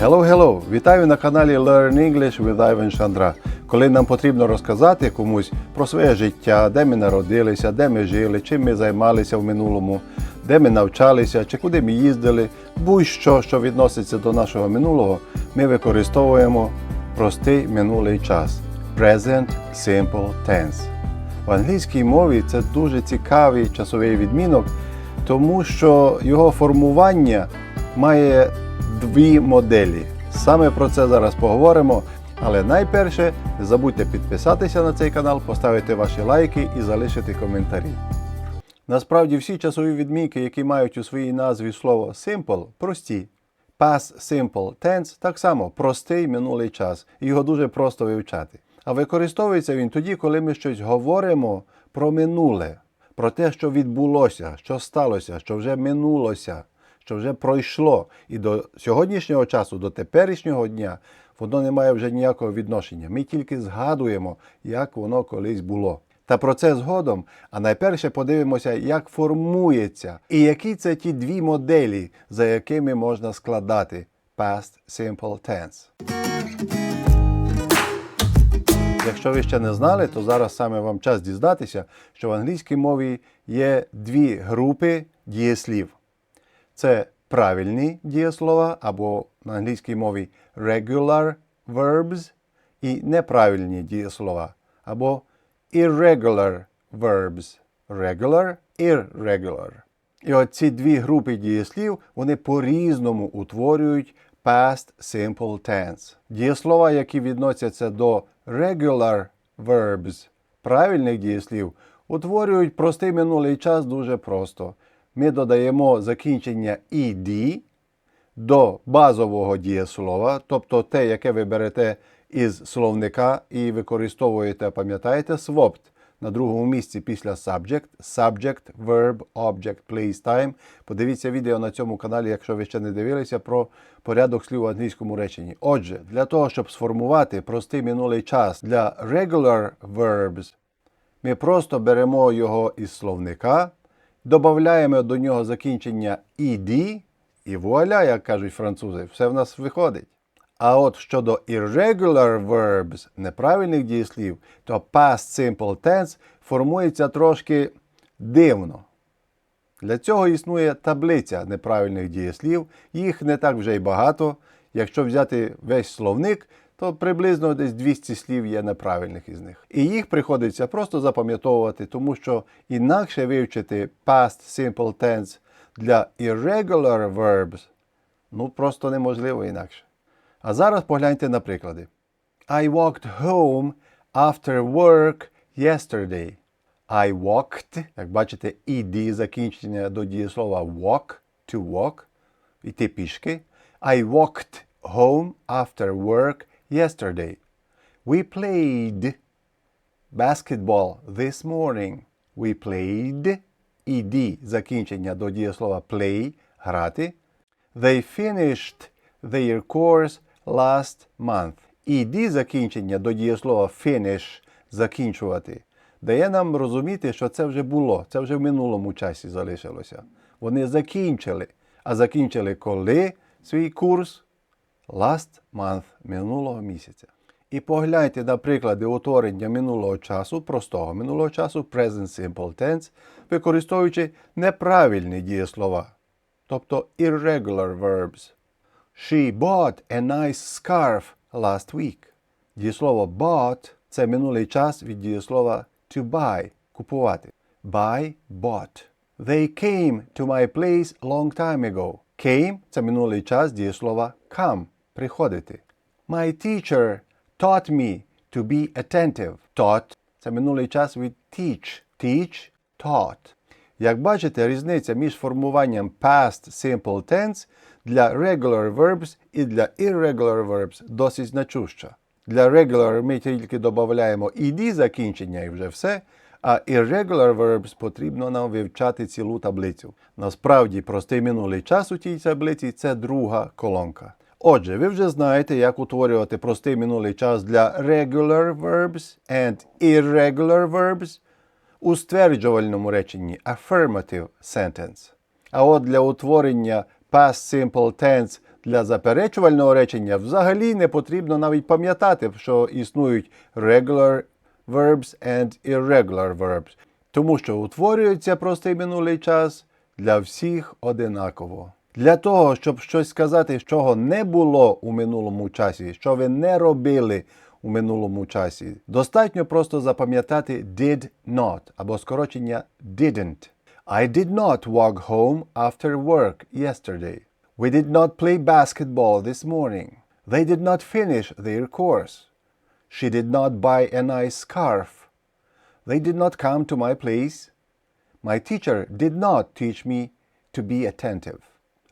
Hello, hello! Вітаю на каналі Learn English with Ivan Chandra. Коли нам потрібно розказати комусь про своє життя, де ми народилися, де ми жили, чим ми займалися в минулому, де ми навчалися, чи куди ми їздили, будь-що, що відноситься до нашого минулого, ми використовуємо простий минулий час Present Simple Tense. В англійській мові це дуже цікавий часовий відмінок, тому що його формування має дві моделі. Саме про це зараз поговоримо. Але найперше не забудьте підписатися на цей канал, поставити ваші лайки і залишити коментарі. Насправді всі часові відмінки, які мають у своїй назві слово simple, прості. Past simple tense так само простий минулий час, його дуже просто вивчати. А використовується він тоді, коли ми щось говоримо про минуле, про те, що відбулося, що сталося, що вже минулося, що вже пройшло. І до сьогоднішнього часу, до теперішнього дня, воно не має вже ніякого відношення. Ми тільки згадуємо, як воно колись було. Та про це згодом. А найперше подивимося, як формується і які це ті дві моделі, за якими можна складати Past Simple Tense. Якщо ви ще не знали, то зараз саме вам час дізнатися, що в англійській мові є дві групи дієслів. Це правильні дієслова або на англійській мові regular verbs і неправильні дієслова або irregular verbs. Regular, irregular. І от ці дві групи дієслів вони по-різному утворюють past simple tense. Дієслова, які відносяться до regular verbs, правильних дієслів, утворюють простий минулий час дуже просто. Ми додаємо закінчення ed до базового дієслова, тобто те, яке ви берете із словника і використовуєте, пам'ятаєте, swapped на другому місці після subject, subject, verb, object, place, time. Подивіться відео на цьому каналі, якщо ви ще не дивилися, про порядок слів в англійському реченні. Отже, для того, щоб сформувати простий минулий час для regular verbs, ми просто беремо його із словника, додаємо до нього закінчення ed, і вуаля, як кажуть французи, все в нас виходить. А от щодо irregular verbs, неправильних дієслів, то past simple tense формується трошки дивно. Для цього існує таблиця неправильних дієслів, їх не так вже й багато. Якщо взяти весь словник, то приблизно десь 200 слів є неправильних із них. І їх приходиться просто запам'ятовувати, тому що інакше вивчити past simple tense для irregular verbs ну просто неможливо інакше. А зараз погляньте на приклади. I walked home after work yesterday. I walked, як бачите, ed закінчення до дієслова walk, to walk, іти пішки. I walked home after work yesterday. We played basketball this morning. We played ed закінчення до дієслова play грати. They finished their course last month. ed закінчення до дієслова finish закінчувати дає нам розуміти, що це вже було, це вже в минулому часі залишилося. Вони закінчили. А закінчили коли свій курс? Last month минулого місяця. І погляньте на приклади утворення минулого часу, простого минулого часу, present simple tense, використовуючи неправильні дієслова, тобто irregular verbs. She bought a nice scarf last week. Дієслово bought це минулий час від дієслова to buy купувати. Buy, bought. They came to my place long time ago. Came це минулий час дієслова come приходити. My teacher taught me to be attentive. Taught це минулий час від teach. Teach, taught. Як бачите, різниця між формуванням past simple tense для regular verbs і для irregular verbs досить значуща. Для regular ми тільки додаємо ed закінчення і вже все. А irregular verbs потрібно нам вивчати цілу таблицю. Насправді, простий минулий час у тій таблиці це друга колонка. Отже, ви вже знаєте, як утворювати простий минулий час для regular verbs and irregular verbs у стверджувальному реченні affirmative sentence. А от для утворення past simple tense Для заперечувального речення взагалі не потрібно навіть пам'ятати, що існують regular verbs and irregular verbs, тому що утворюється простий минулий час для всіх одинаково. Для того, щоб щось сказати, чого не було у минулому часі, що ви не робили у минулому часі, достатньо просто запам'ятати did not або скорочення didn't. I did not walk home after work yesterday. We did not play basketball this morning. They did not finish their course. She did not buy a nice scarf. They did not come to my place. My teacher did not teach me to be attentive.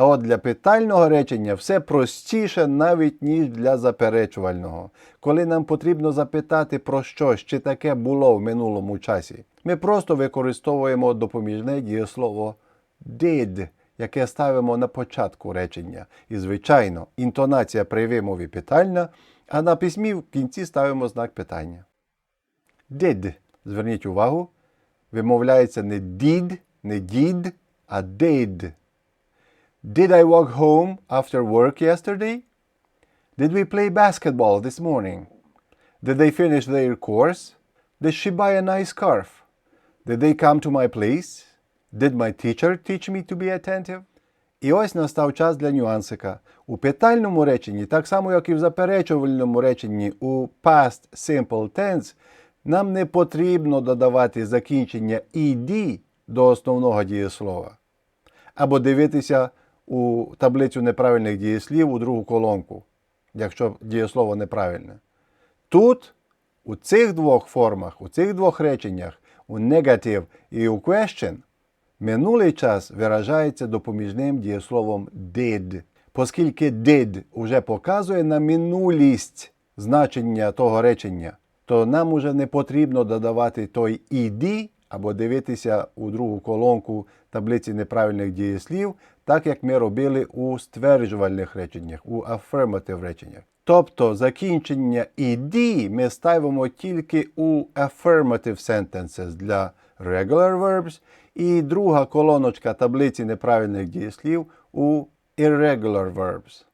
А от для питального речення все простіше навіть ніж для заперечувального. Коли нам потрібно запитати про щось, чи таке було в минулому часі, ми просто використовуємо допоміжне дієслово did, яке ставимо на початку речення. І, звичайно, інтонація при вимові питальна, а на письмі в кінці ставимо знак питання. Did. Зверніть увагу, вимовляється не did, не did, а did. Did I walk home after work yesterday? Did we play basketball this morning? Did they finish their course? Did she buy a nice scarf? Did they come to my place? Did my teacher teach me to be attentive? І ось настав час для нюансика. У питальному реченні, так само як і в заперечувальному реченні у past simple tense, нам не потрібно додавати закінчення «ed» до основного дієслова. Або дивитися у таблицю неправильних дієслів у другу колонку, якщо дієслово неправильне. Тут, у цих двох формах, у цих двох реченнях, у negative і у question, минулий час виражається допоміжним дієсловом did, оскільки did уже показує на минулість значення того речення, то нам уже не потрібно додавати той ed або дивитися у другу колонку таблиці неправильних дієслів, так як ми робили у стверджувальних реченнях, у affirmative реченнях. Тобто закінчення «ed» ми ставимо тільки у affirmative sentences для regular verbs, і друга колоночка таблиці неправильних дієслів у irregular verbs.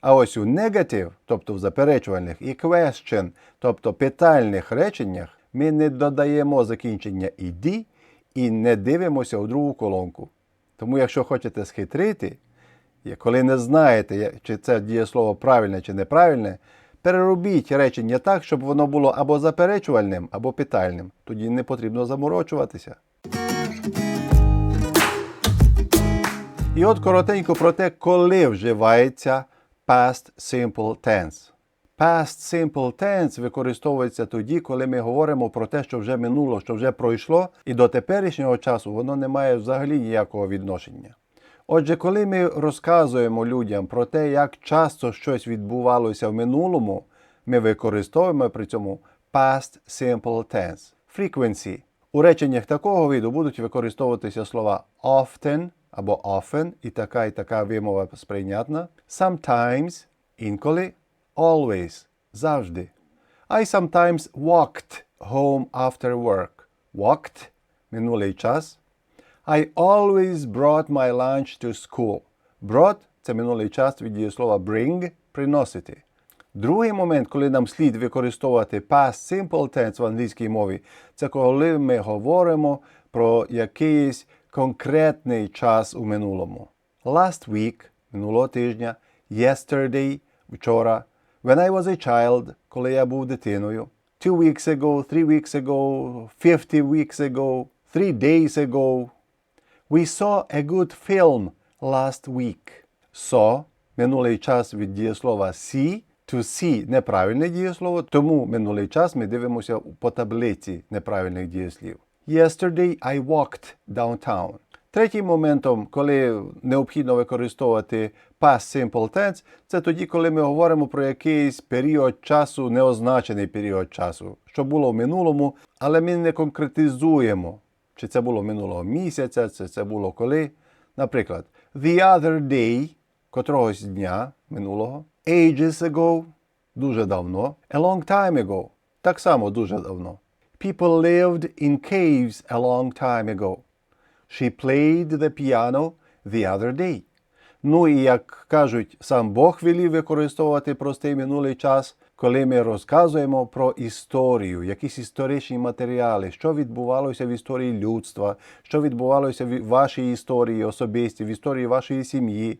А ось у negative, тобто в заперечувальних, і question, тобто питальних реченнях, ми не додаємо закінчення «ed» і не дивимося у другу колонку. Тому, якщо хочете схитрити, коли не знаєте, чи це дієслово правильне чи неправильне, переробіть речення так, щоб воно було або заперечувальним, або питальним. Тоді не потрібно заморочуватися. І от коротенько про те, коли вживається past simple tense. Past simple tense використовується тоді, коли ми говоримо про те, що вже минуло, що вже пройшло, і до теперішнього часу воно не має взагалі ніякого відношення. Отже, коли ми розказуємо людям про те, як часто щось відбувалося в минулому, ми використовуємо при цьому past simple tense. Frequency. У реченнях такого виду будуть використовуватися слова often або often, і така і така вимова сприйнятна. Sometimes, інколи, always, завжди. I sometimes walked home after work. Walked – минулий час. I always brought my lunch to school. Brought – це минулий час від дієслова bring – приносити. Другий момент, коли нам слід використовувати past simple tense в англійській мові, це коли ми говоримо про якийсь конкретний час у минулому. Last week – минулого тижня, yesterday – вчора, when I was a child – коли я був дитиною, two weeks ago, three weeks ago, 50 weeks ago, three days ago. We saw a good film last week. Saw – минулий час від дієслова see, to see – неправильне дієслово, тому минулий час ми дивимося по таблиці неправильних дієслів. Yesterday I walked downtown. Третім моментом, коли необхідно використовувати past simple tense, це тоді, коли ми говоримо про якийсь період часу, неозначений період часу, що було в минулому, але ми не конкретизуємо, чи це було минулого місяця, чи це було коли. Наприклад, the other day, котрогось дня минулого, ages ago, дуже давно, a long time ago, так само дуже давно. People lived in caves a long time ago. She played the piano the other day. Ну і як кажуть, сам Бог велів використовувати простий минулий час, коли ми розказуємо про історію, якісь історичні матеріали, що відбувалося в історії людства, що відбувалося в вашій історії особисті, в історії вашої сім'ї,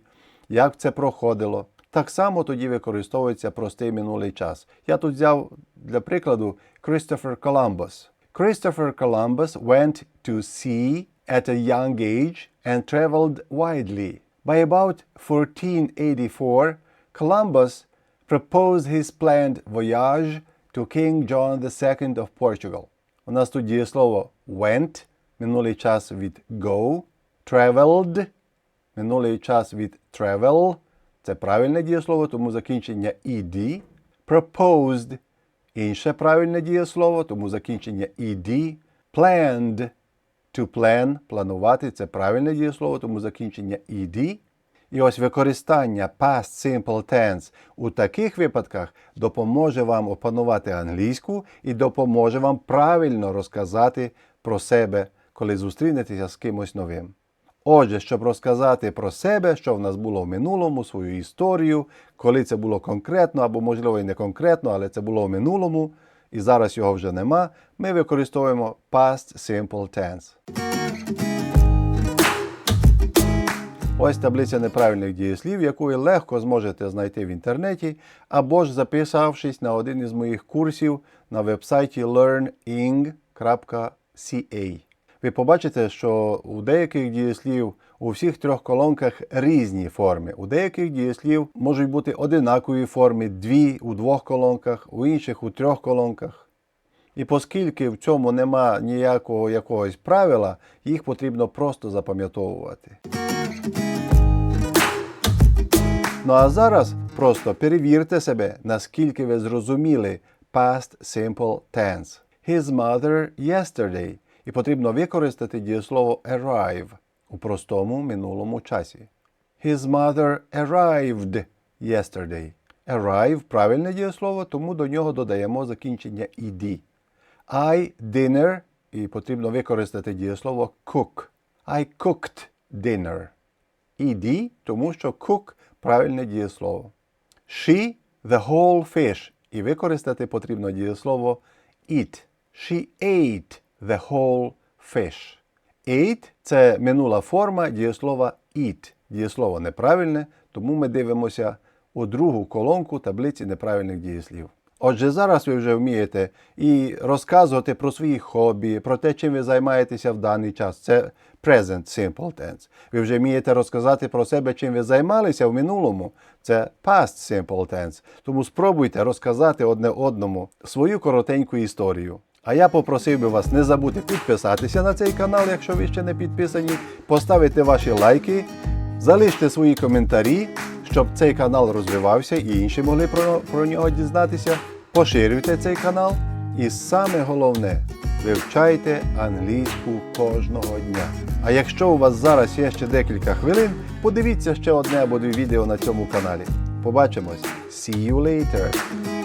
як це проходило. Так само тоді використовується простий минулий час. Я тут взяв для прикладу Christopher Columbus. Christopher Columbus went to sea at a young age and traveled widely. By about 1484, Columbus proposed his planned voyage to King John II of Portugal. У нас тут дієслово went, минулий час від go, traveled, минулий час від travel, це правильне дієслово, тому закінчення ed. Proposed інше правильне дієслово, тому закінчення ed. Planned to plan планувати це правильне дієслово, тому закінчення ed. І ось використання past simple tense у таких випадках допоможе вам опанувати англійську і допоможе вам правильно розказати про себе, коли зустрінетеся з кимось новим. Отже, щоб розказати про себе, що в нас було в минулому, свою історію, коли це було конкретно, або, можливо, і не конкретно, але це було в минулому, і зараз його вже нема, ми використовуємо past simple tense. Ось таблиця неправильних дієслів, яку ви легко зможете знайти в інтернеті, або ж записавшись на один із моїх курсів на вебсайті learning.ca. Ви побачите, що у деяких дієслів у всіх трьох колонках різні форми. У деяких дієслів можуть бути одинакові форми, дві у двох колонках, у інших у трьох колонках. І оскільки в цьому нема ніякого якогось правила, їх потрібно просто запам'ятовувати. Ну а зараз просто перевірте себе, наскільки ви зрозуміли past simple tense. His mother yesterday. І потрібно використати дієслово arrive у простому минулому часі. His mother arrived yesterday. Arrive правильне дієслово, тому до нього додаємо закінчення ed. I dinner і потрібно використати дієслово cook. I cooked dinner. ed, тому що cook правильне дієслово. She the whole fish. І використати потрібно дієслово eat. She ate the whole fish. Ate – це минула форма дієслова eat. Дієслово неправильне, тому ми дивимося у другу колонку таблиці неправильних дієслів. Отже, зараз ви вже вмієте і розказувати про свої хобі, про те, чим ви займаєтеся в даний час. Це present simple tense. Ви вже вмієте розказати про себе, чим ви займалися в минулому. Це past simple tense. Тому спробуйте розказати одне одному свою коротеньку історію. А я попросив би вас не забути підписатися на цей канал, якщо ви ще не підписані, поставити ваші лайки, залиште свої коментарі, щоб цей канал розвивався і інші могли про, про нього дізнатися. Поширюйте цей канал. І саме головне, вивчайте англійську кожного дня. А якщо у вас зараз є ще декілька хвилин, подивіться ще одне або дві відео на цьому каналі. Побачимось. See you later!